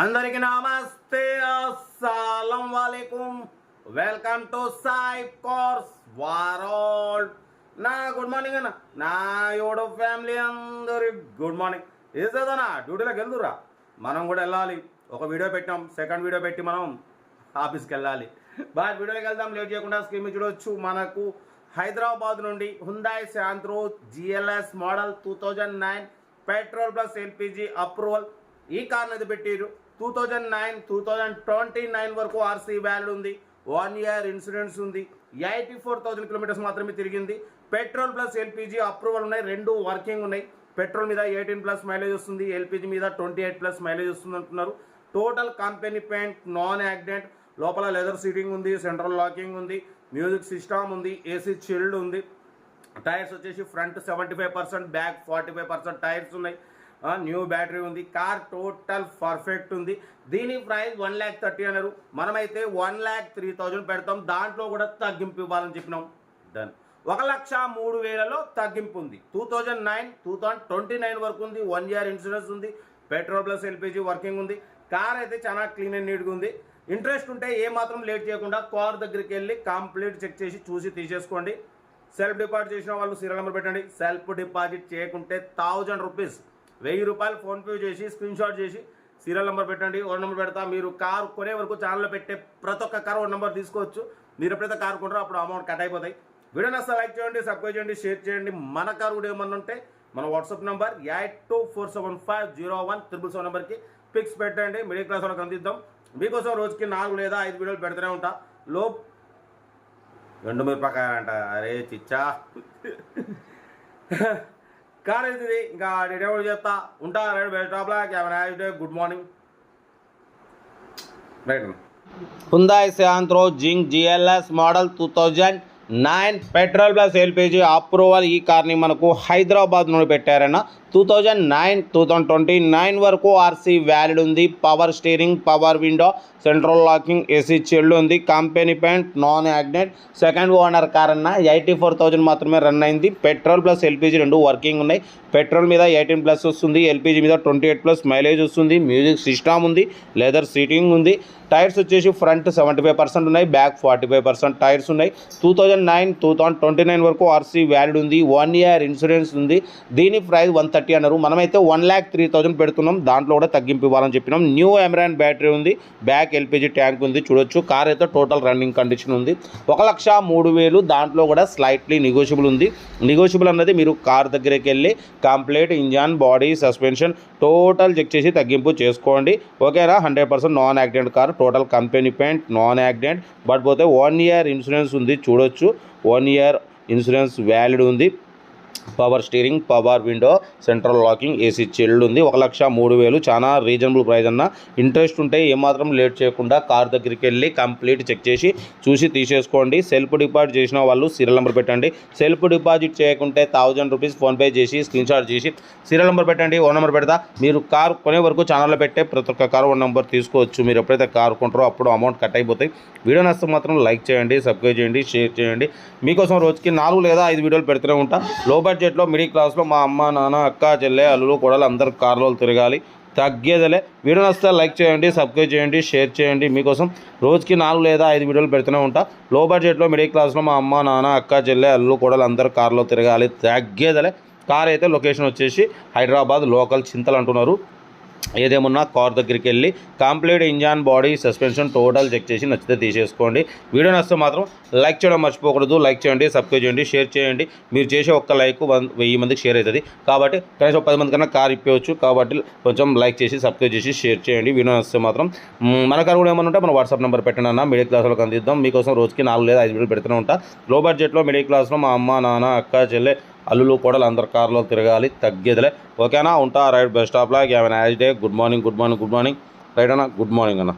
అందరికి నమస్తే. అస్సలం వాలేకుం. Welcome to Sai course world. నా గుడ్ మార్నింగ్ అన్న. నా యోడో ఫ్యామిలీ అందరి గుడ్ మార్నింగ్. ఏదన్నా డ్యూటీలోకి వెళ్దురా? మనం కూడా వెళ్ళాలి. ఒక వీడియో పెట్టాం. సెకండ్ వీడియో పెట్టి మనం ఆఫీస్కి వెళ్ళాలి. బాగా వీడియోకి వెళ్దాం. లేట్ చేయకుండా స్క్రీన్ చూడవచ్చు చూడొచ్చు. మనకు హైదరాబాద్ నుండి Hyundai Santro GLS model two thousand nine petrol plus LPG approval ఈ కార్ అనేది పెట్టిరు two thousand nine two thousand twenty nine వరకు ఆర్సీ వ్యాల్యూ ఉంది. వన్ ఇయర్ ఇన్సూరెన్స్ ఉంది. ఎయిటీ ఫోర్ థౌజండ్ కిలోమీటర్స్ మాత్రమే తిరిగింది. పెట్రోల్ ప్లస్ ఎల్పిజి అప్రూవల్ ఉన్నాయి. రెండు వర్కింగ్ ఉన్నాయి. పెట్రోల్ మీద ఎయిటీన్ ప్లస్ మైలేజ్ వస్తుంది. ఎల్పిజి మీద ట్వంటీ ఎయిట్ ప్లస్ మైలేజ్ వస్తుంది అంటున్నారు. Total company paint non accident లోపల లెదర్ సీటింగ్ ఉంది సెంట్రల్ లాకింగ్ ఉంది మ్యూజిక్ సిస్టమ్ ఉంది ఏసీ చిల్డ్ ఉంది. టైర్స్ వచ్చేసి front seventy five percent back forty five percent tyres ఉన్నాయి. న్యూ బ్యాటరీ ఉంది. కార్ టోటల్ పర్ఫెక్ట్ ఉంది. దీని ప్రైస్ వన్ ల్యాక్ థర్టీ అన్నారు. మనమైతే వన్ ల్యాక్ త్రీ థౌజండ్ పెడతాం. దాంట్లో కూడా తగ్గింపు ఇవ్వాలని చెప్పినాం. డన్ ఒక లక్ష మూడు వేలలో తగ్గింపు ఉంది. Two thousand nine two thousand twenty nine వరకు ఉంది. వన్ ఇయర్ ఇన్సూరెన్స్ ఉంది. పెట్రోల్ ప్లస్ ఎల్పిజి వర్కింగ్ ఉంది. కార్ అయితే చాలా క్లీన్ అండ్ నీట్గా ఉంది. ఇంట్రెస్ట్ ఉంటే ఏ మాత్రం లేట్ చేయకుండా కార్ దగ్గరికి వెళ్ళి కంప్లీట్ చెక్ చేసి చూసి తీసేసుకోండి. సెల్ఫ్ డిపాజిట్ చేసిన వాళ్ళు సీరియల్ నెంబర్ పెట్టండి. సెల్ఫ్ డిపాజిట్ చేయకుంటే థౌజండ్ రూపీస్ వెయ్యి రూపాయలు ఫోన్పే చేసి స్క్రీన్ షాట్ చేసి సీరియల్ నెంబర్ పెట్టండి ఓ నెంబర్ పెడతా. మీరు కారు కొనే వరకు ఛానల్లో పెట్టే ప్రతి ఒక్క కారు ఓ నెంబర్ తీసుకోవచ్చు. మీరు ఎప్పుడైతే కారు కొంటారో అప్పుడు అమౌంట్ కట్ అయిపోతాయి. వీడియో నస్తా లైక్ చేయండి సబ్స్క్రైబ్ చేయండి షేర్ చేయండి. మన కారు కూడా ఏమన్నా ఉంటే మన WhatsApp number eight two four seven five zero one triple seven నెంబర్కి పిక్స్ పెట్టండి. మిడిల్ క్లాస్ వాళ్ళకి అందిద్దాం. మీకోసం రోజుకి నాలుగు లేదా ఐదు వీడియోలు పెడుతూనే ఉంటా. లో ఎండు మిరపకాయ అంట అరే చిచ్చా. కార్ ఇది ఇంకా డెలివరీ చేస్తా? ఉంటా right best of luck. Have day good morning right Hyundai Santro Xing GLS model two thousand nine petrol plus LPG approval ఈ కార్ని మనకు హైదరాబాద్ నుండి పెట్టారన్న two thousand nine two thousand twenty nine వరకు ఆర్సీ వ్యాలిడ్ ఉంది. Power steering power window central locking AC chilled ఉంది. Company paint non accident second owner car అన్న eighty four thousand మాత్రమే run అయింది. పెట్రోల్ ప్లస్ ఎల్పిజి రెండు working ఉన్నాయి. Petrol మీద eighteen plus వస్తుంది. ఎల్పిజి మీద ట్వంటీ ఎయిట్ ప్లస్ మైలేజ్ వస్తుంది. మ్యూజిక్ సిస్టమ్ ఉంది. లెదర్ సీటింగ్ ఉంది. టైర్స్ వచ్చేసి ఫ్రంట్ సెవెంటీ ఫైవ్ పర్సెంట్ ఉన్నాయి. Back forty five percent tyres ఉన్నాయి. Two thousand nine two thousand twenty nine వరకు ఆర్సీ వ్యాలిడ్ ఉంది. వన్ ఇయర్ ఇన్సూరెన్స్ ఉంది. దీని ప్రైస్ వన్ థర్టీ అన్నారు. మనమైతే వన్ ల్యాక్ త్రీ థౌజండ్ పెడుతున్నాం. దాంట్లో కూడా తగ్గింపు ఇవ్వాలని చెప్పినాం. న్యూ ఎమరాన్ బ్యాటరీ ఉంది. బ్యాక్ ఎల్పిజి ట్యాంక్ ఉంది. చూడొచ్చు. కార్ అయితే టోటల్ రన్నింగ్ కండిషన్ ఉంది. ఒక లక్ష మూడు వేలు దాంట్లో కూడా స్లైట్లీ నెగోషియబుల్ ఉంది. నెగోషియబుల్ అన్నది మీరు కార్ దగ్గరికి వెళ్ళి complete engine body suspension total check చేసి తగ్గింపు చేసుకోండి. ఓకేనా hundred percent non accident car total company paint non accident but పోతే వన్ ఇయర్ ఇన్సూరెన్స్ ఉంది. చూడొచ్చు. వన్ ఇయర్ ఇన్సూరెన్స్ వ్యాలిడ్ ఉంది. Power steering power window central locking AC chilled ఉంది. ఒక లక్ష మూడు వేలు. చాలా రీజనబుల్ ప్రైస్ అన్న. ఇంట్రెస్ట్ ఉంటే ఏమాత్రం లేట్ చేయకుండా కార్ దగ్గరికి వెళ్ళి కంప్లీట్ చెక్ చేసి చూసి తీసేసుకోండి. సెల్ఫ్ డిపాజిట్ చేసిన వాళ్ళు సీరియల్ నెంబర్ పెట్టండి. సెల్ఫ్ డిపాజిట్ చేయకుంటే థౌజండ్ రూపీస్ ఫోన్పే చేసి స్క్రీన్ షాట్ చేసి సీరియల్ నెంబర్ పెట్టండి. ఓ నెంబర్ పెడతా. మీరు కార్ కొనే వరకు ఛానల్లో పెట్టే ప్రతి ఒక్క కార్ ఓన్ నెంబర్ తీసుకోవచ్చు. మీరు ఎప్పుడైతే కార్ కొంటారో అప్పుడు అమౌంట్ కట్ అయిపోతాయి. వీడియో నష్టం మాత్రం లైక్ చేయండి సబ్స్క్రైబ్ చేయండి షేర్ చేయండి. మీకోసం రోజుకి నాలుగు లేదా ఐదు వీడియోలు పెడుతూనే ఉంటా. లో బడ్జెట్లో మిడిల్ క్లాస్లో మా అమ్మ నాన్న అక్క చెల్లె అల్లులు కూడా అందరూ కార్లో తిరగాలి. తగ్గేదలే. వీడియో నచ్చితే లైక్ చేయండి సబ్స్క్రైబ్ చేయండి షేర్ చేయండి. మీకోసం రోజుకి నాలుగు లేదా ఐదు వీడియోలు పెడుతూనే ఉంటా. లో బడ్జెట్లో మిడిల్ క్లాస్లో మా అమ్మ నాన్న అక్క చెల్లె అల్లు కూడా అందరు కార్లో తిరగాలి. తగ్గేదలే. కార్ అయితే లొకేషన్ వచ్చేసి హైదరాబాద్ లోకల్ చింతలు అంటున్నారు. ఏదేమున్నా కార్ దగ్గరికి వెళ్ళి complete engine body suspension total check చేసి నచ్చితే తీసేసుకోండి. వీడియో నచ్చితే మాత్రం లైక్ చేయడం మర్చిపోకూడదు. లైక్ చేయండి సబ్స్క్రైబ్ చేయండి షేర్ చేయండి. మీరు చేసే ఒక్క లైక్ వన్ వెయ్యి మందికి షేర్ అవుతుంది. కాబట్టి కనీసం పది మంది కన్నా కార్ ఇప్పవచ్చు కాబట్టి కొంచెం లైక్ చేసి సబ్స్క్రైబ్ చేసి షేర్ చేయండి. వీడియో నచ్చితే మాత్రం మన కార్ కూడా ఏమన్నా ఉంటే మన వాట్సాప్ నెంబర్ పెట్టండి అన్న. మిడిల్ క్లాస్ వాళ్ళకి అందిద్దాం. మీకోసం రోజుకి నాలుగు లేదా ఐదు వీడియోలు పెడుతూనే ఉంటా. లో బడ్జెట్లో మిడిల్ క్లాస్లో మా అమ్మ నాన్న అక్క చెల్లె అల్లులు కూడా అందరు కార్లో తిరగాలి తగ్గేదిలే. ఓకేనా? ఉంటా right best of luck. Have as day. Good morning good morning good morning. Right అన్న గుడ్ మార్నింగ్ అన్న.